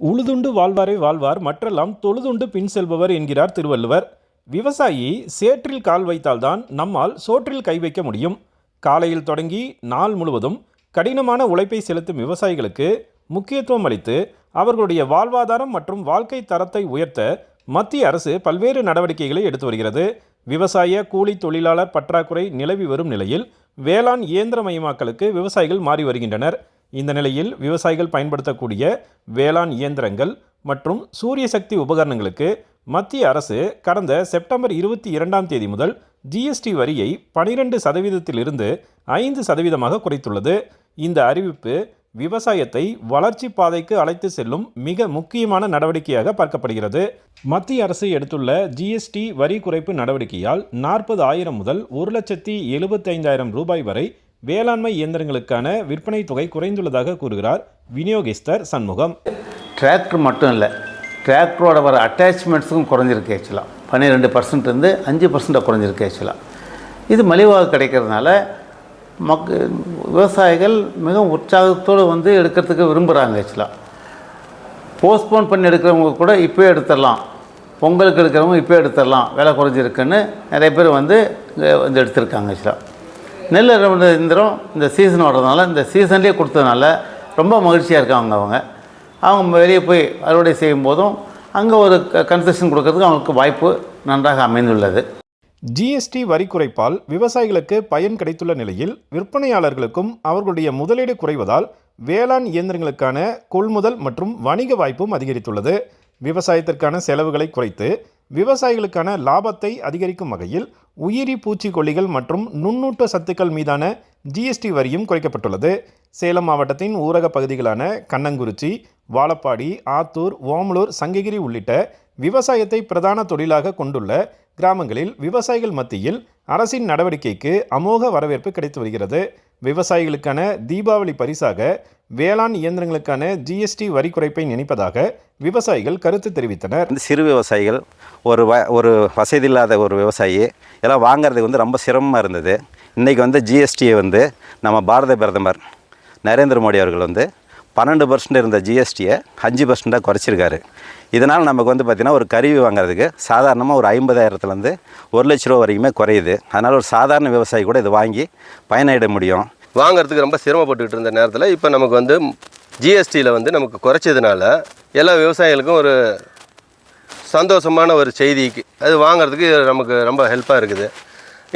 உழுதுண்டு வாழ்வாரே வாழ்வார் மற்றெல்லாம் தொழுதுண்டு பின் செல்பவர் என்கிறார் திருவள்ளுவர். விவசாயி சேற்றில் கால் வைத்தால்தான் நம்மால் சோற்றில் கை வைக்க முடியும். காலையில் தொடங்கி நாள் முழுவதும் கடினமான உழைப்பை செலுத்தும் விவசாயிகளுக்கு முக்கியத்துவம் அளித்து அவர்களுடைய வாழ்வாதாரம் மற்றும் வாழ்க்கை தரத்தை உயர்த்த மத்திய அரசு பல்வேறு நடவடிக்கைகளை எடுத்து வருகிறது. விவசாய கூலி தொழிலாளர் பற்றாக்குறை நிலவி வரும் நிலையில் வேளாண் இயந்திரமயமாக்கலுக்கு விவசாயிகள் மாறி வருகின்றனர். இந்த நிலையில் விவசாயிகள் பயன்படுத்தக்கூடிய வேளாண் இயந்திரங்கள் மற்றும் சூரிய சக்தி உபகரணங்களுக்கு மத்திய அரசு கடந்த செப்டம்பர் இருபத்தி இரண்டாம் தேதி முதல் ஜிஎஸ்டி வரியை பனிரெண்டு சதவீதத்திலிருந்து ஐந்து சதவீதமாக குறைத்துள்ளது. இந்த அறிவிப்பு விவசாயத்தை வளர்ச்சி பாதைக்கு அழைத்து செல்லும் மிக முக்கியமான நடவடிக்கையாக பார்க்கப்படுகிறது. மத்திய அரசு எடுத்துள்ள ஜிஎஸ்டி வரி குறைப்பு நடவடிக்கையால் நாற்பது ஆயிரம் முதல் ஒரு லட்சத்தி எழுபத்தைந்தாயிரம் ரூபாய் வரை வேளாண்மை இயந்திரங்களுக்கான விற்பனை தொகை குறைந்துள்ளதாக கூறுகிறார் விநியோகிஸ்தர் சண்முகம். டிராக்டர் மட்டும் இல்லை டிராக்டரோட வர அட்டாச்மெண்ட்ஸுக்கும் குறைஞ்சிருக்கு ஆக்சுவலாக பன்னிரெண்டு பர்சன்ட் இருந்து அஞ்சு பர்சண்ட்டாக குறைஞ்சிருக்கு ஆக்சுவலாக இது மலிவாக கிடைக்கிறதுனால மக் விவசாயிகள் மிகவும் உற்சாகத்தோடு வந்து எடுக்கிறதுக்கு விரும்புகிறாங்க ஆக்சுவலாக போஸ்ட்போன் பண்ணி எடுக்கிறவங்க கூட இப்போயே எடுத்துடலாம். பொங்கலுக்கு எடுக்கிறவங்க இப்போ எடுத்துடலாம். விலை குறைஞ்சிருக்குன்னு நிறைய பேர் வந்து இங்கே வந்து எடுத்திருக்காங்க ஆக்சுவலாக நெல் அறுவடை இயந்திரம் இந்த சீசன் வர்றதுனால இந்த சீசன்லேயே கொடுத்ததுனால ரொம்ப மகிழ்ச்சியாக இருக்காங்க அவங்க. அவங்க வெளியே போய் அறுவடை செய்யும் போதும் அங்கே ஒரு கன்செஷன் கொடுக்கறதுக்கு அவங்களுக்கு வாய்ப்பு நன்றாக அமைந்துள்ளது. ஜிஎஸ்டி வரி குறைப்பால் விவசாயிகளுக்கு பயன் கிடைத்துள்ள நிலையில் விற்பனையாளர்களுக்கும் அவர்களுடைய முதலீடு குறைவதால் வேளாண் இயந்திரங்களுக்கான கொள்முதல் மற்றும் வணிக வாய்ப்பும் அதிகரித்துள்ளது. விவசாயத்திற்கான செலவுகளை குறைத்து விவசாயிகளுக்கான லாபத்தை அதிகரிக்கும் வகையில் உயிரி பூச்சிக்கொல்லிகள் மற்றும் நுண்ணூட்ட சத்துக்கள் மீதான ஜிஎஸ்டி வரியும் குறைக்கப்பட்டுள்ளது. சேலம் மாவட்டத்தின் ஊரக பகுதிகளான கண்ணங்குறிச்சி வாழப்பாடி ஆத்தூர் ஓமலூர் சங்ககிரி உள்ளிட்ட விவசாயத்தை பிரதான தொழிலாக கொண்டுள்ள கிராமங்களில் விவசாயிகள் மத்தியில் அரசின் நடவடிக்கைக்கு அமோக வரவேற்பு கிடைத்து வருகிறது. விவசாயிகளுக்கான தீபாவளி பரிசாக வேளாண் இயந்திரங்களுக்கான ஜிஎஸ்டி வரி குறைப்பை நினைப்பதாக விவசாயிகள் கருத்து தெரிவித்தனர். இந்த சிறு விவசாயிகள் ஒரு வ ஒரு வசதி இல்லாத ஒரு விவசாயி எல்லாம் வாங்குறதுக்கு வந்து ரொம்ப சிரமமாக இருந்தது. இன்றைக்கி வந்து ஜிஎஸ்டியை வந்து நம்ம பாரத பிரதமர் நரேந்திர மோடி அவர்கள் வந்து பன்னெண்டு பர்சன்ட் இருந்த ஜிஎஸ்டியை அஞ்சு பர்சண்ட்டாக குறைச்சிருக்காரு. இதனால் நமக்கு வந்து பார்த்திங்கன்னா ஒரு கருவி வாங்குறதுக்கு சாதாரணமாக ஒரு ஐம்பதாயிரத்துலேருந்து ஒரு லட்ச ரூபா வரைக்குமே குறையுது. அதனால் ஒரு சாதாரண விவசாயி கூட இது வாங்கி பயனடைட முடியும். வாங்கிறதுக்கு ரொம்ப சிரமப்பட்டுக்கிட்டு இருந்த நேரத்தில் இப்போ நமக்கு வந்து ஜிஎஸ்டியில் வந்து நமக்கு குறைச்சதுனால எல்லா விவசாயிகளுக்கும் ஒரு சந்தோஷமான ஒரு செய்திக்கு அது வாங்குறதுக்கு நமக்கு ரொம்ப ஹெல்ப்பாக இருக்குது.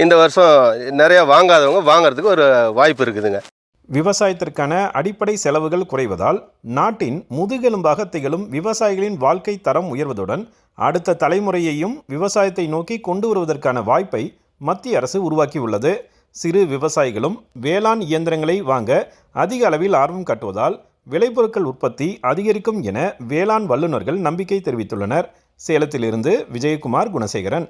இந்த வருஷம் நிறையா வாங்காதவங்க வாங்குறதுக்கு ஒரு வாய்ப்பு இருக்குதுங்க. விவசாயத்திற்கான அடிப்படை செலவுகள் குறைவதால் நாட்டின் முதுகெலும்பாக திகழும் விவசாயிகளின் வாழ்க்கை தரம் உயர்வதுடன் அடுத்த தலைமுறையையும் விவசாயத்தை நோக்கி கொண்டு வருவதற்கான வாய்ப்பை மத்திய அரசு உருவாக்கியுள்ளது. சிறு விவசாயிகளும் வேளாண் இயந்திரங்களை வாங்க அதிக அளவில் ஆர்வம் காட்டுவதால் விளைபொருட்கள் உற்பத்தி அதிகரிக்கும் என வேளாண் வல்லுநர்கள் நம்பிக்கை தெரிவித்துள்ளனர். சேலத்திலிருந்து விஜயகுமார் குணசேகரன்.